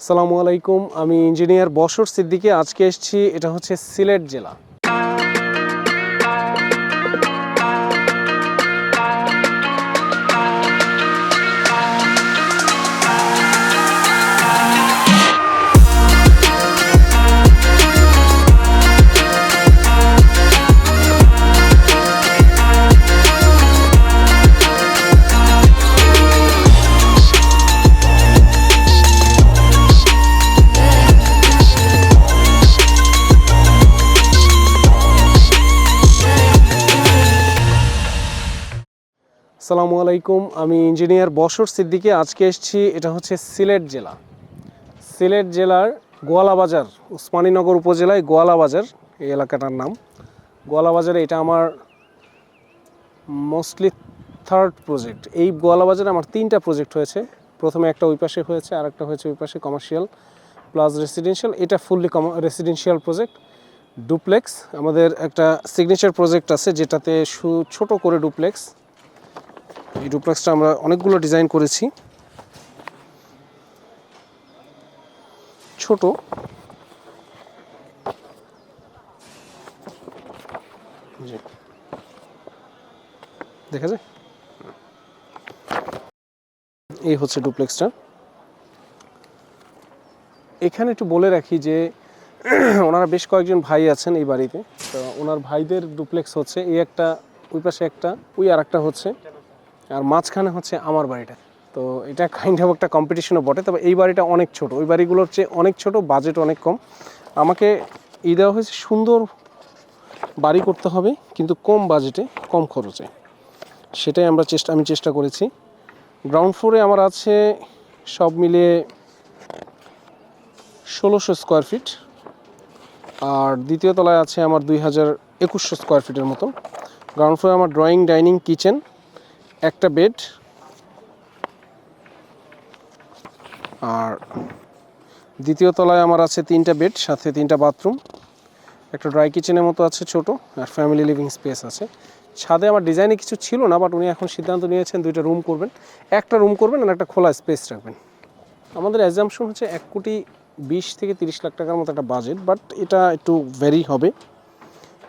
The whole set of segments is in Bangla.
আসসালামু আলাইকুম আমি ইঞ্জিনিয়ার বসর সিদ্দিকে। আজকে এসেছি এটা হচ্ছে সিলেট জেলা। আসসালামু আলাইকুম। আমি ইঞ্জিনিয়ার বসর সিদ্দিকে। আজকে এসেছি, এটা হচ্ছে সিলেট জেলা। সিলেট জেলার গোয়ালা বাজার উসমানীনগর উপজেলায় গোয়ালা বাজার এই এলাকাটার নাম। গোয়ালা বাজারে এটা আমার মোস্টলি থার্ড প্রজেক্ট এই গোয়ালাবাজারে আমার তিনটা প্রজেক্ট হয়েছে। প্রথমে একটা ওই পাশে হয়েছে আর একটা হয়েছে ওই পাশে কমার্শিয়াল প্লাস রেসিডেন্সিয়াল এটা ফুললি কম রেসিডেন্সিয়াল প্রজেক্ট ডুপ্লেক্স আমাদের একটা সিগনেচার প্রজেক্ট আছে, যেটাতে সু- ছোট করে ডুপ্লেক্স এই ডুপ্লেক্সটা আমরা অনেকগুলো ডিজাইন করেছি। ছোট। দেখা যায়? এই হচ্ছে ডুপ্লেক্সটা। এখানে একটু বলে রাখি যে, ওনারা বেশ কয়েকজন ভাই আছেন এই বাড়িতে। তো ওনার ভাইদের ডুপ্লেক্স হচ্ছে, এই একটা, ওই পাশে একটা, ওই আর একটা হচ্ছে। আর মাঝখানে হচ্ছে আমার বাড়িটা। তো এটা কাইন্ড অফ একটা কম্পিটিশনও বটে, তবে এই বাড়িটা অনেক ছোট। ওই বাড়িগুলোর চেয়ে অনেক ছোট বাজেট অনেক কম। আমাকে ই দেওয়া হয়েছে সুন্দর বাড়ি করতে হবে, কিন্তু কম বাজেটে কম খরচে। সেটাই আমরা চেষ্টা, আমি চেষ্টা করেছি। গ্রাউন্ড ফ্লোরে আমার আছে সব মিলিয়ে ষোলোশো স্কোয়ার ফিট আর দ্বিতীয় তলায় আছে আমার দুই হাজার একুশশো স্কোয়ার ফিটের মতো। গ্রাউন্ড ফ্লোরে আমার ড্রয়িং ডাইনিং কিচেন একটা বেড আর দ্বিতীয় তলায় আমার আছে তিনটা বেড সাথে তিনটা বাথরুম একটা ড্রাই কিচেনের মতো আছে ছোট আর ফ্যামিলি লিভিং স্পেস আছে। ছাদে আমার ডিজাইনে কিছু ছিল না বাট উনি এখন সিদ্ধান্ত নিয়েছেন দুইটা রুম করবেন। একটা রুম করবেন আর একটা খোলা স্পেস রাখবেন। আমাদের অ্যাজামশন হচ্ছে এক কোটি বিশ থেকে তিরিশ লাখ টাকার মতো একটা বাজেট বাট এটা একটু ভেরি হবে।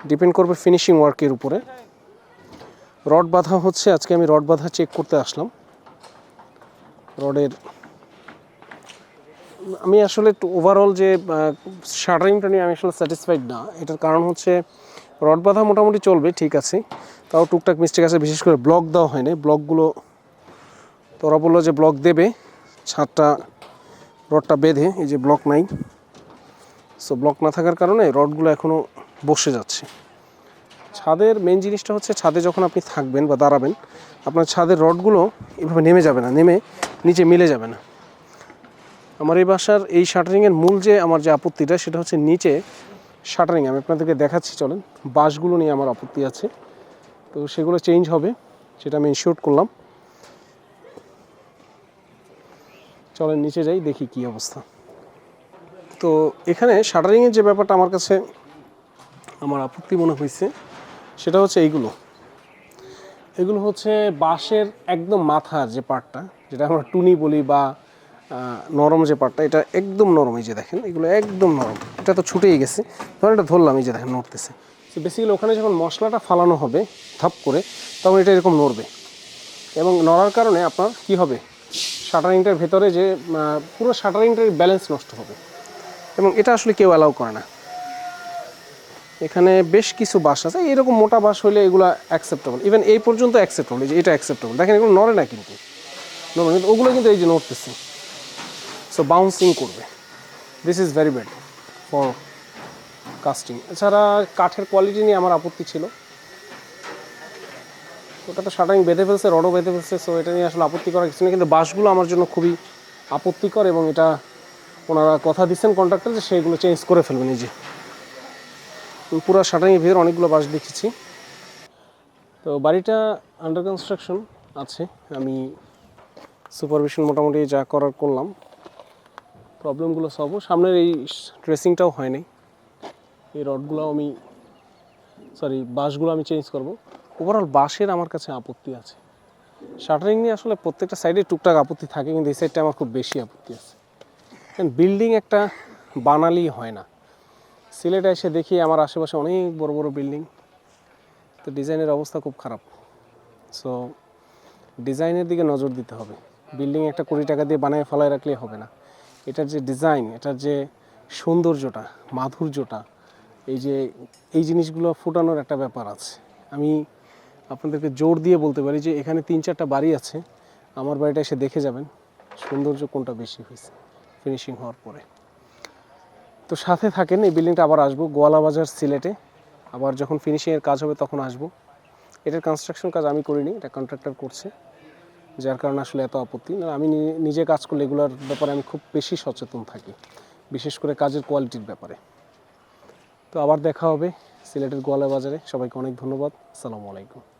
ডিপেন্ড করবে ফিনিশিং ওয়ার্কের উপরে। রড বাঁধা হচ্ছে, আজকে আমি রড বাঁধা চেক করতে আসলাম। রডের, আমি আসলে একটু ওভারঅল যে শাটারিংটা নিয়ে আমি আসলে স্যাটিসফাইড না। এটার কারণ হচ্ছে, রড বাঁধা মোটামুটি চলবে, ঠিক আছে। তাও টুকটাক মিস্টেক আছে, বিশেষ করে ব্লক দেওয়া হয়নি ব্লকগুলো তোরা বলল যে ব্লক দেবে, ছাদটা, রডটা বেঁধে, এই যে ব্লক নাই। সো ব্লক না থাকার কারণে রডগুলো এখনও বসে যাচ্ছে। ছাদের মেন জিনিসটা হচ্ছে ছাদে যখন আপনি থাকবেন বা দাঁড়াবেন, আপনার ছাদের রডগুলো এভাবে নেমে যাবে না, নেমে নিচে মিলে যাবে না। আমার এই বাসার এই শাটারিংয়ের মূল যে আমার যে আপত্তিটা, সেটা হচ্ছে নিচে শাটারিং আমি আপনাদেরকে দেখাচ্ছি, চলেন। বাঁশগুলো নিয়ে আমার আপত্তি আছে। তো সেগুলো চেঞ্জ হবে, সেটা আমি ইনশিওর করলাম। চলেন নিচে যাই, দেখি কি অবস্থা। তো এখানে শাটারিংয়ের যে ব্যাপারটা আমার কাছে, আমার আপত্তি মনে হয়েছে সেটা হচ্ছে এইগুলো। এগুলো হচ্ছে বাঁশের একদম মাথার যে পার্টটা যেটা আমরা টুনি বলি বা নরম যে পার্টটা এটা একদম নরম, এই যে দেখেন, এগুলো একদম নরম। এটা তো ছুটেই গেছে। ধরেন এটা ধরলাম, এই যে দেখেন, নড়তেছে। তো বেসিক্যালি ওখানে যখন মশলাটা ফালানো হবে থাপ করে, তখন এটা এরকম নড়বে। এবং নড়ার কারণে আপনার কি হবে? শাটারিংটার ভেতরে যে পুরো শাটারিংটার ব্যালেন্স নষ্ট হবে। এবং এটা আসলে কেউ অ্যালাউ করে না। এখানে বেশ কিছু বাস আছে। এরকম মোটা বাস হলে এগুলো অ্যাকসেপ্টেবল ইভেন এই পর্যন্ত অ্যাকসেপ্টেবল যে এটা অ্যাকসেপ্টেবল দেখেন, এগুলো নড়ে না কিন্তু। নড়ে কিন্তু, ওগুলো কিন্তু এই যে নড়তেছে। সো বাউন্সিং করবে। This is very bad for casting এছাড়া কাঠের কোয়ালিটি নিয়ে আমার আপত্তি ছিল। ওটা তো শাটারিং বেঁধে ফেলছে, রডও বেঁধে ফেলছে সো এটা নিয়ে আসলে আপত্তি করার কিছু নেই। কিন্তু বাসগুলো আমার জন্য খুবই আপত্তিকর এবং এটা ওনারা কথা দিচ্ছেন কন্ট্রাক্টর যে সেইগুলো চেঞ্জ করে ফেলবেন এই যে পুরো শাটারিংয়ের ভিতরে অনেকগুলো বাস দেখেছি। তো বাড়িটা আন্ডার কনস্ট্রাকশন আছে। আমি সুপারভিশন মোটামুটি যা করার করলাম। প্রবলেমগুলো সব সামনের এই ড্রেসিংটাও হয়নি এই রডগুলো আমি সরি বাসগুলো আমি চেঞ্জ করব। ওভারঅল বাসের আমার কাছে আপত্তি আছে। শাটারিং নিয়ে আসলে প্রত্যেকটা সাইডে টুকটাক আপত্তি থাকে, কিন্তু এই সাইডটা আমার খুব বেশি আপত্তি আছে। কারণ বিল্ডিং একটা বানালি হয় না। সিলেটে এসে দেখি আমার আশেপাশে অনেক বড় বড় বিল্ডিং। তো ডিজাইনের অবস্থা খুব খারাপ। সো ডিজাইনের দিকে নজর দিতে হবে। বিল্ডিং একটা কোটি টাকা দিয়ে বানায় ফেলায় রাখলে হবে না। এটার যে ডিজাইন, এটার যে সৌন্দর্যটা, মাধুর্যটা, এই যে, এই জিনিসগুলো ফুটানোর একটা ব্যাপার আছে। আমি আপনাদেরকে জোর দিয়ে বলতে পারি যে, এখানে তিন চারটা বাড়ি আছে। আমার বাড়িটা এসে দেখে যাবেন। সৌন্দর্য কোনটা বেশি হয়েছে ফিনিশিং হওয়ার পরে। তো সাথে থাকেন, এই বিল্ডিংটা আবার আসব গোয়ালা বাজার সিলেটে। আবার যখন ফিনিশিংয়ের কাজ হবে তখন আসব। এটার কনস্ট্রাকশন কাজ আমি করিনি, এটা কন্ট্রাক্টর করছে, যার কারণে আসলে এত আপত্তি। না, আমি নিজে কাজ করলে এগুলোর ব্যাপারে আমি খুব বেশি সচেতন থাকি, বিশেষ করে কাজের কোয়ালিটির ব্যাপারে। তো আবার দেখা হবে সিলেটের গোয়ালা বাজারে সবাইকে অনেক ধন্যবাদ। আসসালামু আলাইকুম।